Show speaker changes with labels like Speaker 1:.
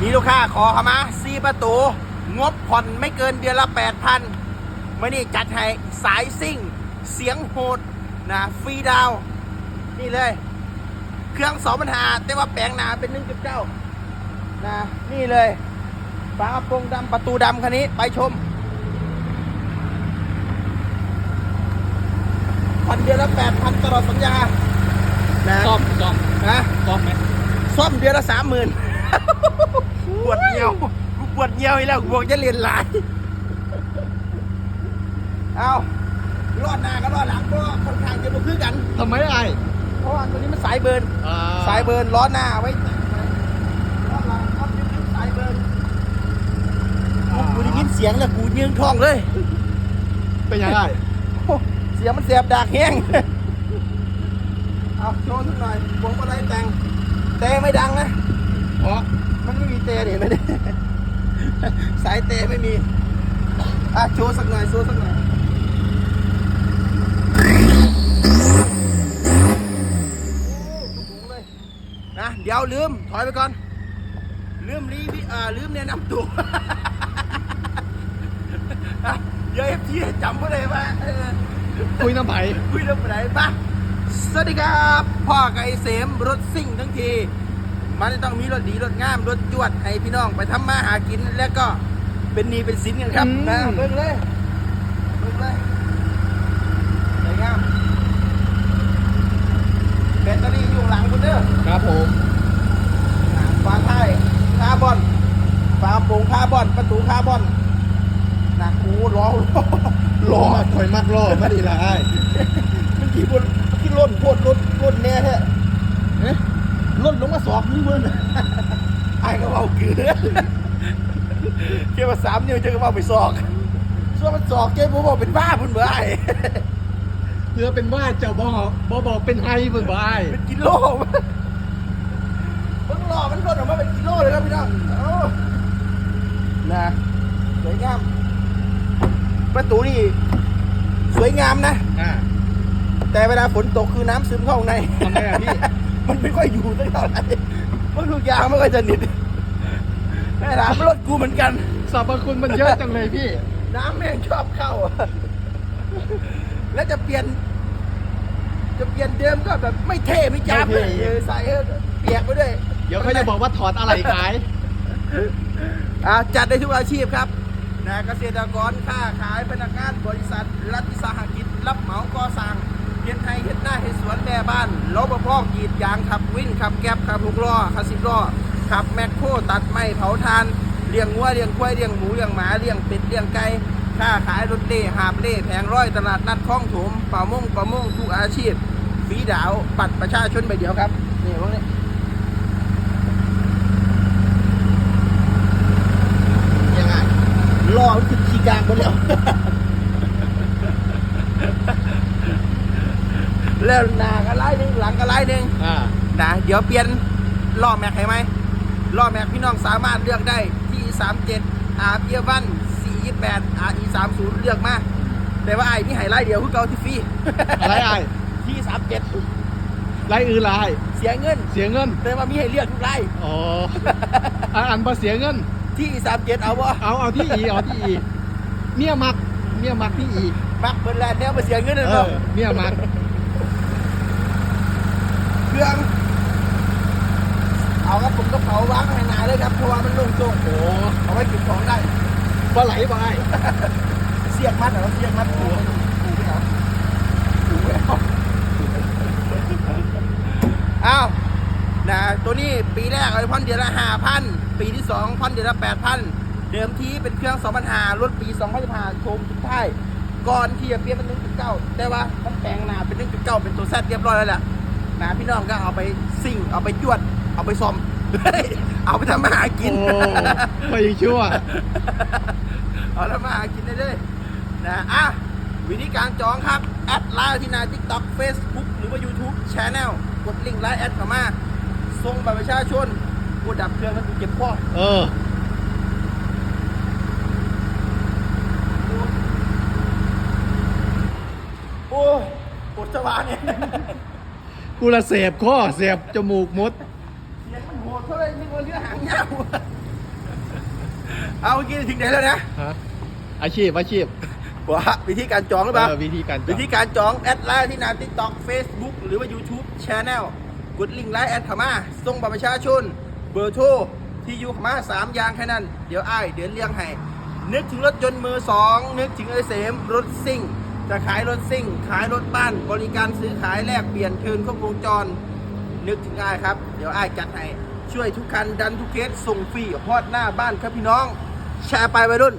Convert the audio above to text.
Speaker 1: มีลูกค้าขอเข้ามาซีประตู งบผ่อนไม่เกินเดือนละ 8,000มื่อนี้จัดให้สายซิ่ง เสียงโหดนะฟรีดาวน์นี่เลย เครื่องสองปัญหา แต่ว่าแปลงหนาเป็น1.9นะนี่เลยฝากระโปรงดำประตูดำคันนี้ไปชมผ่อนเดือนละ8,000ตลอดสัญญานะ
Speaker 2: ซ่อมซ่อม
Speaker 1: นะ
Speaker 2: ซ่อมไหม
Speaker 1: ซ่อมเดือนละสามหมื่น ปวดเงียวกูปวดเงียวอีกแล้วกูบอกจะเรียนหลายเอารอดหน้าก็รอดหลังก็ค่อนข้างจะมาคือกัน
Speaker 2: ทำไมไอ้
Speaker 1: เพราะว่าตัวนี้มันสายเบิร์น
Speaker 2: อ่า
Speaker 1: สายเบิร์นล้อหน้าไว้ล้อหลังก็เป็นสายเบิร์นกูได้ยินเสียงแล้วกูยืงท้องเลย
Speaker 2: เป็นยังไง
Speaker 1: โอ้เสียงมันเสียบดากแห้งเอาโชว์สักหน่อยพวงมาลัยแต่งแต่ไม่ดังนะ
Speaker 2: เพราะ
Speaker 1: มันไม่มีเตะเดี๋ยวไม่ได้สายเตะไม่มีอะโชว์สักหน่อยโชว์สักหน่อยโอ้สูงเลยนะเดี๋ยวลืม ถอยไปก่อน ลืมรีวิอ่าลืมแนะนำตัวอะเดี๋ยวเอฟทีจำไว้เลยว่าเออ
Speaker 2: คุยน้ำไผ่
Speaker 1: คุยเรื่องอะไรปะสวัสดีครับ พ่อไก่เสมรถซิ่งทั้งที มันต้องมีรถดีรถงามรถจวดให้พี่น้องไปทำมาหากินแล้วก็เป็นหนีเป็นสินกันครับนะเบิ่งเลยเบิ่งเลยสวยงามแบตเตอรี่อยู่หลังคุณเด้อ
Speaker 2: ครับผม
Speaker 1: อะฝาท้ายคาร์บอน ฝาโปร่งคาร์บอน ประตูคาร์บอนหนักหูล้อ
Speaker 2: รอคอยมักรอไม่ดีละไอ้
Speaker 1: มันขี่บนที่ล่นโคตรรถรถแน่แท้เอ๊ะล่น ลงมาสอบนี่มึงไอ้ก็เอาเกลือเกี่ยวกับสามนิ้วจะก็เอาไปสอกส่วนมันสอกเจ๊ผมบอกเป็นบ้าพุ่นเบื่อไอ้
Speaker 2: เพื่อเป็นว่าเจ้าบอบอบอกเป็นไฮเบิ่งบ่ไอ้
Speaker 1: เป็นกิโลมันหล่อมันล่นออกมาเป็นกิโลเลยครับพี่น้องเอานะสวยงาม ประตูนี่สวยงามนะ
Speaker 2: อ่า
Speaker 1: แต่เวลาฝนตกคือน้ำซึมเข้าข้างใน
Speaker 2: ทำไมอะพี่
Speaker 1: มันไม่ค่อยอยู่ตั้งเท่าไหร่ มันทุกอย่างไม่ค่อยจะนิดแม่ถามรถกูเหมือนกัน
Speaker 2: สรรพคุณมันเยอะจังเลยพี่
Speaker 1: น้ำแม่งชอบเข้าแล้วจะเปลี่ยน จะเปลี่ยนเดิมก็แบบไม่เท่ไม่จ้าบ
Speaker 2: ไม่
Speaker 1: เล
Speaker 2: เท่
Speaker 1: ยเออใส่เออเปียกไปด้วย
Speaker 2: เดี๋ยวเขาจะบอกว่าถอดอะไรขาย
Speaker 1: อ่าจัดได้ทุกอาชีพครับนะเกษตรกรค้าขายพนักงานบริษัท รัฐวิสาหกิจ รับเหมาก่อสร้าง เฮ็ดไห้เฮ็ดหน้าเฮ็ดสวนแม่บ้านรปภกรีดยางขับวินขับแก๊บขับหกล้อขับสิบล้อขับแมคโครตัดไม้เผาทานเลี้ยงวัวเลี้ยงควายเลี้ยงหมูเลี้ยงหมาเลี้ยงเป็ดเลี้ยงไก่ค้าขายรถเล่หาบเล่แผงร้อยตลาดนัดคลองถมป่ามงป่ามงทุกอาชีพฝีดาวปัดประชาชนไปเดียวครับนี่พวกนี้
Speaker 2: ยังไง
Speaker 1: ล่อมันคือขีกลางหมดแล้ว แล้วหน้าก็ไล่หนึ่งหลังก็ไล่หนึ่ง
Speaker 2: อ่า
Speaker 1: นะเดี๋ยวเปลี่ยนล้อแม็กให้ไหมล้อแม็กพี่น้องสามารถเลือกได้ที่37 R เบียวัน428 R E 30เลือกมาแต่ว่าไอ้นี่ให้ไล่เดียวคือเก่าที่ฟรี
Speaker 2: อะไรไอ้
Speaker 1: ที่37
Speaker 2: ไรอื่นไร
Speaker 1: เสียเงิน
Speaker 2: เสียเงิน
Speaker 1: แต่ว่ามีให้เลือกทุกไล่
Speaker 2: อ๋ออะอันบ่เสียเงิน
Speaker 1: ที่37เอาบ่
Speaker 2: เอาเอาที่อีเอาที่อีเมียมักเมียมักที่อี
Speaker 1: มักเปิดแลนด์แนวมาเสียเงินเลย
Speaker 2: เอ
Speaker 1: เนาะ
Speaker 2: อเมียมัก
Speaker 1: เครื่อง เอาครับผมก็เผาวางให้นาเลยครับเพราะว่ามันลงโจง
Speaker 2: โอ้
Speaker 1: เอาไว้เก็บของได้
Speaker 2: ปลาไหลบ่ไอ้
Speaker 1: เสียกมัดเหรอเสียกมัดปูปูไม่เอาปูไม่เอาอ้าวนะตัวนี้ปีแรกเอาไปผ่อนเดือนละห้าพันปีที่สองผ่อนเดือนละแปดพันเดิมทีเป็นเครื่องสองพันหารถปีสองพันห้าโชมสุดท้ายก่อนที่จะเปลี่ยนเป็นหนึ่งจุดเก้าแต่ว่ามันแปลงหนาเป็นหนึ่งจุดเก้าเป็นตัวแซดเรียบร้อยแล้วแหละ นะพี่น้องก็เอาไปซิ่ง เอาไปจวด เอาไปซ่อม เอาไปทำมาหากิน
Speaker 2: โอ้ไปชั่ว
Speaker 1: เอาแล้วมาหากินได้เลยนะอะวิธีการจองครับ แอดไลน์ที่หนา TikTok Facebook หรือว่า YouTube Channel กดลิงก์ไลน์แอดเข้ามาส่งบัตรประชาชนกูดับเครื่องแล้วกูเก็บข้อ
Speaker 2: เออ
Speaker 1: โอ้ยปวดสวาเนี่ย
Speaker 2: กูละเสพข้อเสพจมูกมด
Speaker 1: เสียงมันโหดเท่าไรนึกว่าเรือหางยาวเอาเมื่อกี้ถึงไหนแล้วนะ
Speaker 2: ฮะอาชีพอาชีพ
Speaker 1: บอกว่าวิธีการจองหรือเปล่า
Speaker 2: เออวิธีการจอง
Speaker 1: วิธีการจองแอดไลน์ที่หนาทิกตอกเฟซบุ๊กหรือว่า YouTube Channel กดลิงก์ไลน์แอดเข้ามาส่งบัตรประชาชน เบอร์โทรที่อยู่เข้ามาสามอย่างแค่นั้น เดี๋ยวอ้ายเดี๋ยวเลี้ยงให้นึกถึงรถยนต์มือสองนึกถึงไอเสมรถซิ่ง จะขายรถซิ่ง ขายรถบ้าน บริการซื้อขายแลกเปลี่ยนคืนครบวงจร นึกถึงอ้ายครับ เดี๋ยวอ้ายจัดให้ ช่วยทุกคันดันทุกเคสส่งฟรีฮอดหน้าบ้านครับพี่น้อง แชร์ไปวัยรุ่น